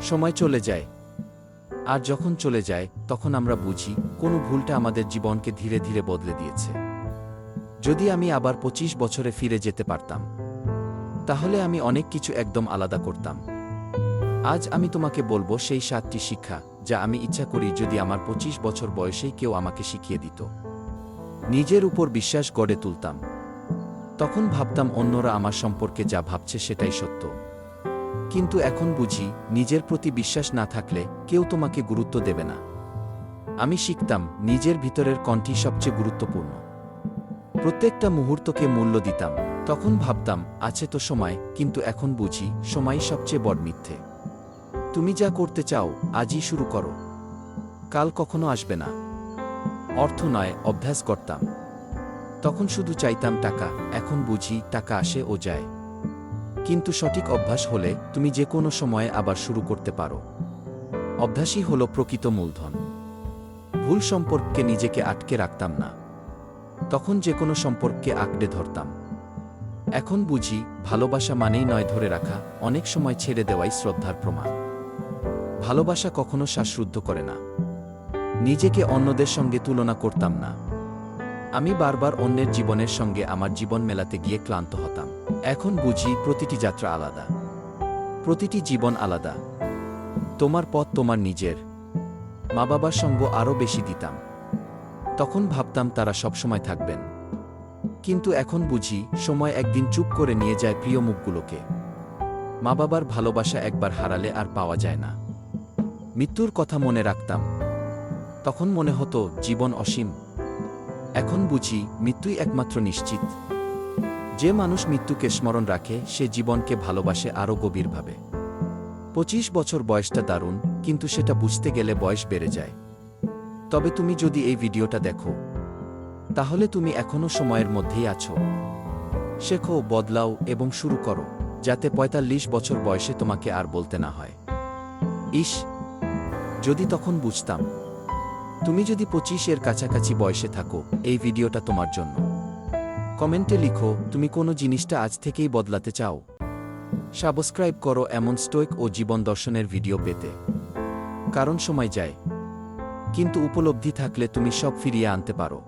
সময় চলে যায়। আর যখন চলে যায়, তখন আমরা বুঝি কোনো ভুলটা আমাদের জীবনকে ধীরে ধীরে বদলে দিয়েছে। যদি আমি আবার পঁচিশ বছরে ফিরে যেতে পারতাম, তাহলে আমি অনেক কিছু একদম আলাদা করতাম। আজ আমি তোমাকে বলব সেই সাতটি শিক্ষা যা আমি ইচ্ছা করি যদি আমার পঁচিশ বছর বয়সেই কেউ আমাকে শিখিয়ে দিত। নিজের উপর বিশ্বাস গড়ে তুলতাম। তখন ভাবতাম অন্যরা আমার সম্পর্কে যা ভাবছে সেটাই সত্য। কিন্তু এখন বুঝি, নিজের প্রতি বিশ্বাস না থাকলে কেউ তোমাকে গুরুত্ব দেবে না। আমি শিখতাম, নিজের ভিতরের কণ্ঠই সবচেয়ে গুরুত্বপূর্ণ। প্রত্যেকটা মুহূর্তকে মূল্য দিতাম। তখন ভাবতাম, আছে তো সময়, কিন্তু এখন বুঝি, সময়ই সবচেয়ে বড় মিথ্যে। তুমি যা করতে চাও, আজই শুরু করো। কাল কখনো আসবে না। অর্থ নয়, অভ্যাস করতাম তখন শুধু চাইতাম টাকা, এখন বুঝি, টাকা আসে ও যায়। কিন্তু সঠিক অভ্যাস হলে তুমি যে কোনো সময়ে আবার শুরু করতে পারো। অভ্যাসই হল প্রকৃত মূলধন। ভুল সম্পর্ককে নিজেকে আটকে রাখতাম না। তখন যে কোনো সম্পর্ককে আঁকড়ে ধরতাম। এখন বুঝি, ভালোবাসা মানেই নয় ধরে রাখা, অনেক সময় ছেড়ে দেওয়াই শ্রদ্ধার প্রমাণ। ভালোবাসা কখনো শ্বাসরুদ্ধ করে না। নিজেকে অন্যদের সঙ্গে তুলনা করতাম না। আমি বারবার অন্যের জীবনের সঙ্গে আমার জীবন মেলাতে গিয়ে ক্লান্ত হতাম। এখন বুঝি প্রতিটি যাত্রা আলাদা। প্রতিটি জীবন আলাদা। তোমার পথ তোমার নিজের। মা বাবার সঙ্গ আরও বেশি দিতাম। তখন ভাবতাম তারা সবসময় থাকবেন। কিন্তু এখন বুঝি সময় একদিন চুপ করে নিয়ে যায় প্রিয় মুখগুলোকে। মা বাবার ভালোবাসা একবার হারালে আর পাওয়া যায় না। মৃত্যুর কথা মনে রাখতাম। তখন মনে হতো, জীবন অসীম। এখন বুঝি মৃত্যুই একমাত্র নিশ্চিত। যে মানুষ মৃত্যুকে স্মরণ রাখে, সে জীবনকে ভালোবাসে আরও গভীরভাবে। পঁচিশ বছর বয়সটা দারুণ, কিন্তু সেটা বুঝতে গেলে বয়স বেড়ে যায়। তবে তুমি যদি এই ভিডিওটা দেখো, তাহলে তুমি এখনও সময়ের মধ্যেই আছো। শেখো, বদলাও এবং শুরু করো, যাতে পঁয়তাল্লিশ বছর বয়সে তোমাকে আর বলতে না হয়। ইস, যদি তখন বুঝতাম। তুমি যদি পঁচিশের কাছাকাছি বয়সে থাকো, এই ভিডিওটা তোমার জন্য। কমেন্টে লিখো, তুমি কোনো জিনিসটা আজ থেকেই বদলাতে চাও। সাবস্ক্রাইব করো এমন স্টোইক ও জীবন দর্শনের ভিডিও পেতে। কারণ সময় যায়। কিন্তু উপলব্ধি থাকলে তুমি সব ফিরিয়ে আনতে পারো।